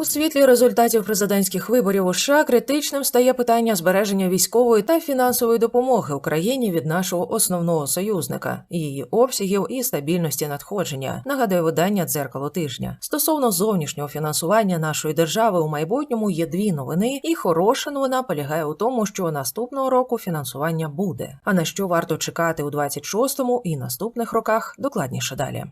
У світлі результатів президентських виборів у США критичним стає питання збереження військової та фінансової допомоги Україні від нашого основного союзника, її обсягів і стабільності надходження. Нагадує видання дзеркало тижня. Стосовно зовнішнього фінансування нашої держави у майбутньому є дві новини, і хороша новина полягає у тому, що наступного року фінансування буде. А на що варто чекати у 26-му і наступних роках, докладніше далі.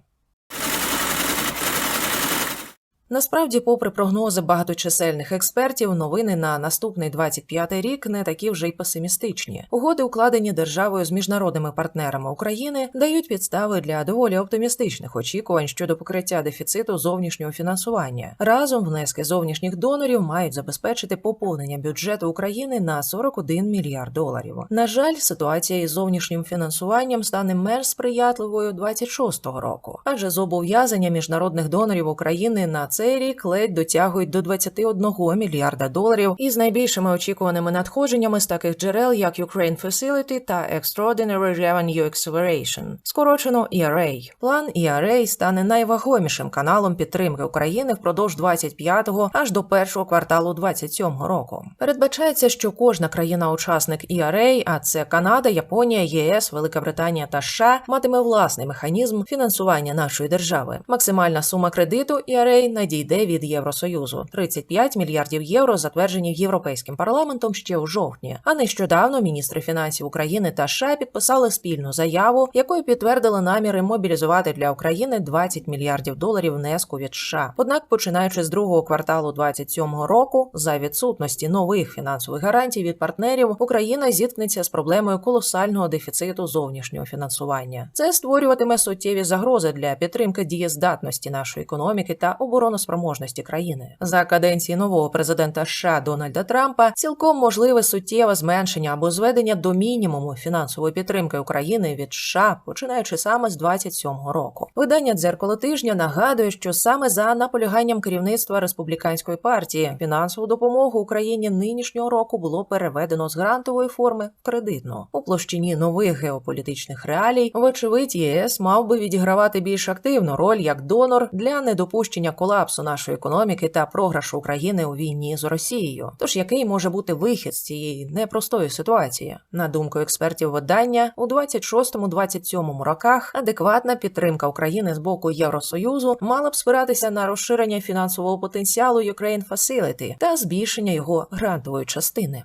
Насправді, попри прогнози багаточисельних експертів, новини на наступний 25-й рік не такі вже й песимістичні. Угоди, укладені державою з міжнародними партнерами України, дають підстави для доволі оптимістичних очікувань щодо покриття дефіциту зовнішнього фінансування. Разом внески зовнішніх донорів мають забезпечити поповнення бюджету України на 41 мільярд доларів. На жаль, ситуація із зовнішнім фінансуванням стане менш сприятливою 26-го року, адже зобов'язання міжнародних донорів України на цей рік ледь дотягують до 21 мільярда доларів із найбільшими очікуваними надходженнями з таких джерел, як Ukraine Facility та Extraordinary Revenue Acceleration, скорочено ERA. План ERA стане найвагомішим каналом підтримки України впродовж 25-го аж до першого кварталу 27-го року. Передбачається, що кожна країна-учасник ERA, а це Канада, Японія, ЄС, Велика Британія та США, матиме власний механізм фінансування нашої держави. Максимальна сума кредиту ERA надійде від Євросоюзу 35 мільярдів євро, затверджені європейським парламентом ще у жовтні. А нещодавно міністри фінансів України та США підписали спільну заяву, якою підтвердили наміри мобілізувати для України 20 мільярдів доларів внеску від США. Однак, починаючи з другого кварталу 27-го року, за відсутності нових фінансових гарантій від партнерів, Україна зіткнеться з проблемою колосального дефіциту зовнішнього фінансування. Це створюватиме суттєві загрози для підтримки дієздатності нашої економіки та обороноспроможності країни. За каденції нового президента США Дональда Трампа цілком можливе суттєве зменшення або зведення до мінімуму фінансової підтримки України від США, починаючи саме з 27-го року. Видання дзеркало тижня нагадує, що саме за наполяганням керівництва республіканської партії фінансову допомогу Україні нинішнього року було переведено з грантової форми в кредитну у площині нових геополітичних реалій. Вочевидь, ЄС мав би відігравати більш активну роль як донор для недопущення колапсу нашої економіки та програшу України у війні з Росією. Тож який може бути вихід з цієї непростої ситуації? На думку експертів видання, у 26-27 роках адекватна підтримка України з боку Євросоюзу мала б спиратися на розширення фінансового потенціалу Ukraine Facility та збільшення його грантової частини.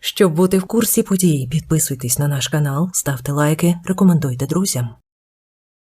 Щоб бути в курсі подій, підписуйтесь на наш канал, ставте лайки, рекомендуйте друзям.